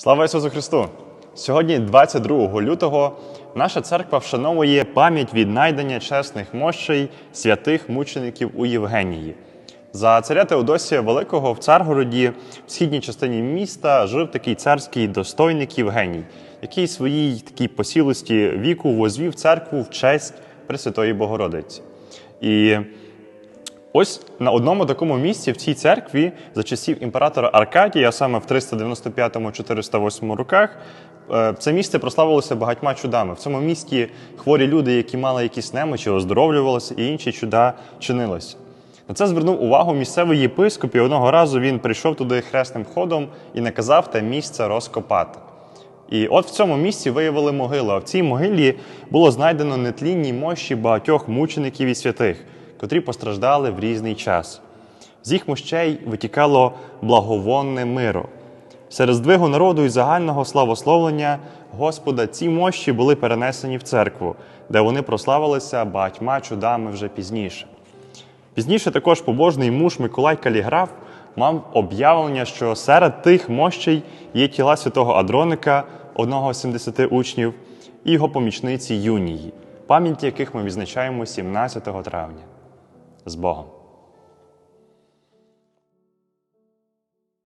Слава Ісусу Христу! Сьогодні, 22 лютого, наша церква вшановує пам'ять віднайдення чесних мощей святих мучеників у Євгенії. За царя Теодосія Великого в Царгороді, в східній частині міста, жив такий царський достойник Євгеній, який своїй такій посілості віку возвів церкву в честь Пресвятої Богородиці. І Ось на одному такому місці в цій церкві за часів імператора Аркадія, саме в 395-408 роках, е, це місце прославилося багатьма чудами. В цьому місті хворі люди, які мали якісь немочі, оздоровлювалися, і інші чуда чинилися. На це звернув увагу місцевий єпископ, і одного разу він прийшов туди хресним ходом і наказав те місце розкопати. І от в цьому місці виявили могилу. А в цій могилі було знайдено нетлінні мощі багатьох мучеників і святих, котрі постраждали в різний час. З їх мощей витікало благовонне миро. Серед здвигу народу і загального славословлення Господа ці мощі були перенесені в церкву, де вони прославилися багатьма чудами вже пізніше. Пізніше також побожний муж Миколай Каліграф мав об'явлення, що серед тих мощей є тіла святого Адроника, одного з 70 учнів, і його помічниці Юнії, пам'ять яких ми відзначаємо 17 травня. З Богом!